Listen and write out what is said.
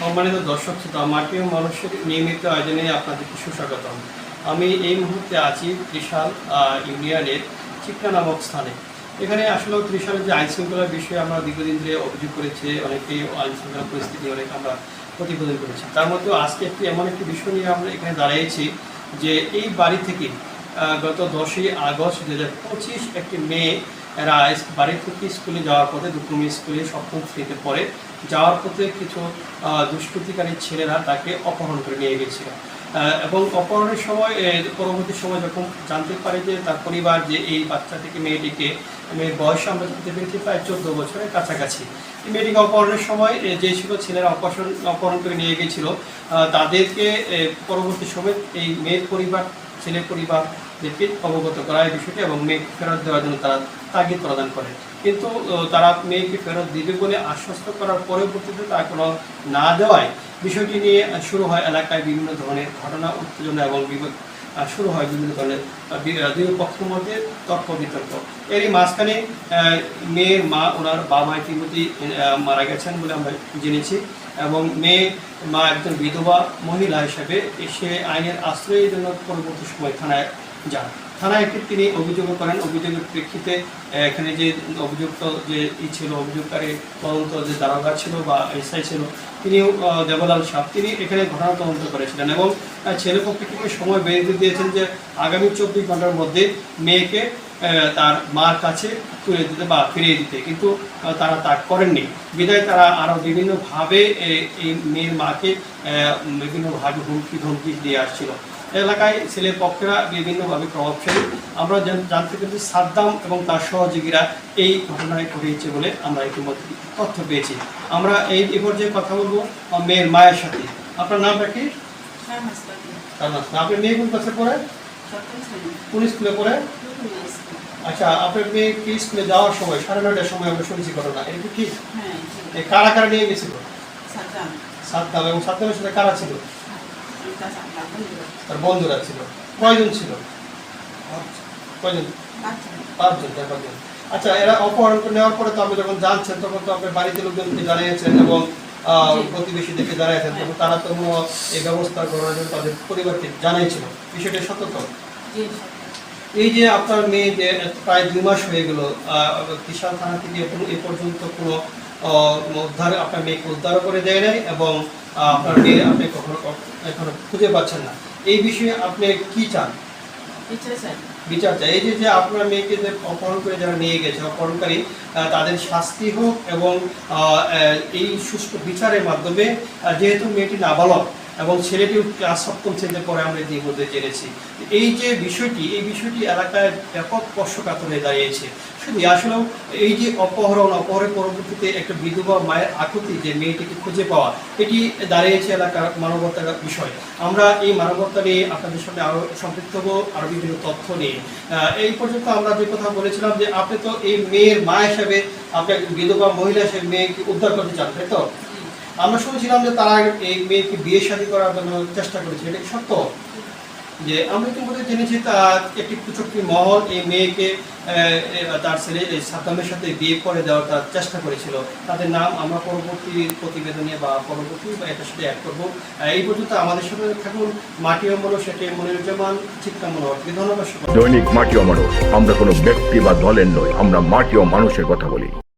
সম্মানিত দর্শক শ্রোতা মাটিও মানুষের নিয়মিত আয়োজনে আপনাদেরকে সুস্বাগতম। আমি এই মুহূর্তে আছি ত্রিশাল ইউনিয়নের চিকনা নামক স্থানে। এখানে আসলে ত্রিশালের যে আইন শৃঙ্খলার বিষয়ে আমরা দীর্ঘদিন ধরে অভিযোগ করেছি অনেকেই আইন শৃঙ্খলা পরিস্থিতি অনেক আমরা প্রতিবেদন করেছি। তার মধ্যেও আজকে একটি এমন একটি বিষয় নিয়ে আমরা এখানে দাঁড়িয়েছি যে এই বাড়ি থেকে গত দশই আগস্ট দু হাজার পঁচিশ একটি মেয়ে এরা বাড়ি থেকে স্কুলে যাওয়ার পথে দুপুমি স্কুলে সপ্তম শ্রেণীতে পড়ে। যাওয়ার পথে কিছু দুষ্কৃতিকারী ছেলেরা তাকে অপহরণ করে নিয়ে গেছিল। এবং অপহরণের সময় পরবর্তী সময় যখন জানতে পারে যে তার পরিবার যে এই বাচ্চাটিকে মেয়েটিকে, মেয়ের বয়স আমরা দেখতে পেরেছি প্রায় চোদ্দ বছরের কাছাকাছি। মেয়েটিকে অপহরণের সময় যে ছিল ছেলেরা অপহরণ অপহরণ করে নিয়ে গিয়েছিল তাদেরকে পরবর্তী সময় এই মেয়ের পরিবার ছেলের পরিবারদেরকে অবগত করা এই বিষয়টি এবং মেয়েকে ফেরত দেওয়ার জন্য তারা তাগিদ প্রদান করে। কিন্তু তারা মেয়েকে ফেরত দিবে বলে আশ্বস্ত করার পরবর্তীতে তারা কোনো না দেওয়ায়। বিষয়টি নিয়ে শুরু হয় এলাকায় বিভিন্ন ধরনের ঘটনা, উত্তেজনা এবং বিপদ শুরু হয় বিভিন্ন ধরনের দুই পক্ষের মধ্যে তর্ক বিতর্ক। এরই মাঝখানে মেয়ের মা ওনার বাবা ইতিমধ্যেই আহ, মারা গেছেন বলে আমরা জেনেছি এবং মেয়ে মা একজন বিধবা মহিলা হিসেবে সে আইনের আশ্রয়ের জন্য পরবর্তী সময় থানায় যান। থানায় একটি তিনি অভিযোগ করেন। অভিযোগের প্রেক্ষিতে এখানে যে অভিযুক্ত যে ই ছিল অভিযোগকারী তদন্ত যে দারোগা ছিল বা এসআই ছিল তিনিও দেবলাল সাহ তিনি এখানে ঘটনা তদন্ত করেছিলেন এবং আহ, ছেলে পক্ষকে সময় বেঁধে দিয়েছেন যে আগামী চব্বিশ ঘণ্টার মধ্যে মেয়েকে তার মার কাছে তুলে দিতে বা ফিরিয়ে দিতে। কিন্তু তারা তা করেননি। বিদায় তারা আরও বিভিন্নভাবে এই মেয়ের মাকে বিভিন্নভাবে হুমকি ধমকি দিয়ে আসছিল। এলাকায় ছেলের পক্ষেরা বিভিন্নভাবে প্রভাবশালী। আমরা জান- জানতে পেরেছি সাদ্দাম এবং তার সহযোগীরা এই ঘটনায় ঘটিয়েছে বলে আমরা ইতিমধ্যে তথ্য পেয়েছি। আমরা এই এ পর্যায়ে কথা বলব মেয়ের মায়ের সাথে। আপনার নামটা কি? হ্যাঁ নাম আপনার মেয়ে কোন ক্লাসে পড়ে? কোন স্কুলে পড়ে? আচ্ছা আপনার মেয়ে কি স্কুলে যাওয়ার সময় সাড়ে নয়টার সময় আমরা শুনেছি ঘটনা এটা কি হ্যাঁ কারা কারা নিয়ে গেছিল? সাদ্দাম এবং সাদ্দামের সাথে কারা ছিল? তার বন্ধুরা ছিল। কয়জন ছিল? কয়জন? পাঁচজন। পাঁচজন আচ্ছা এরা অপহরণ করে নেওয়ার পরে তো আপনি যখন জানছেন তখন তো আপনার বাড়িতে লোকজনকে জানিয়েছেন এবং। প্রতিবেশীদেরকে জানিয়েছেন তখন তারা তো এই ব্যবস্থা করার জন্য তাদের পরিবারকে জানিয়েছিল বিষয়টা সত্য তো এই যে আপনার মেয়ে যে প্রায় দুই মাস হয়ে গেল কিষান থানা থেকে এ পর্যন্ত কোনো উদ্ধার আপনার মেয়েকে উদ্ধার করে দেয় নাই এবং মেয়ে আপনি কখনো এখনও খুঁজে পাচ্ছেন না। এই বিষয়ে আপনি কি চান? বিচার চাই। এই যে আপনার মেয়েকে যে অপহরণ করে যারা নিয়ে গেছে অপহরণকারী তাদের শাস্তি হোক এবং এই সুষ্ঠু বিচারের মাধ্যমে যেহেতু মেয়েটি নাবালক এবং ছেলেটিও ক্লাস সপ্তম শ্রেণীতে পরে আমরা ইতিমধ্যে জেনেছি। এই যে বিষয়টি, এই বিষয়টি এলাকায় ব্যাপক হয়ে দাঁড়িয়েছে। শুধু আসলেও এই যে অপহরণ, অপহরণের পরবর্তীতে একটা বিধবা মায়ের আকুতি যে মেয়েটিকে খুঁজে পাওয়া, এটি দাঁড়িয়েছে এলাকার মানবতার বিষয়। আমরা এই মানবতা নিয়ে আপনাদের সামনে আরও সম্পৃক্ত হব আরও বিভিন্ন তথ্য নিয়ে। এই পর্যন্ত আমরা যে কথা বলেছিলাম যে আপনি তো এই মেয়ের মা হিসাবে, আপনি একজন বিধবা মহিলা হিসেবে মেয়েকে উদ্ধার করতে চান, তাই তো? আমরা শুনেছিলাম যে তারা এই মেয়েকে বিয়ে শাদী করার জন্য চেষ্টা করেছে, এটা সত্য? যে আমরা ইতিমধ্যে জেনেছি তার একটি কুচক্রি মহল, এই মেয়েকে তার ছেলে সাদ্দামের সাথে বিয়ে করে দেওয়ার তার চেষ্টা করেছিল। তাদের নাম আমরা পরবর্তী প্রতিবেদনে বা পরবর্তী বা এটার সাথে অ্যাড করব। এই পর্যন্ত আমাদের সাথে থাকুন। মাটি অমল সেটি মনিরুজ্জামান চিত্তা মনোহর ধন্যবাদ দৈনিক মাটি মানুষ আমরা কোনো ব্যক্তি বা দলের নই, আমরা মাটি ও মানুষের কথা বলি।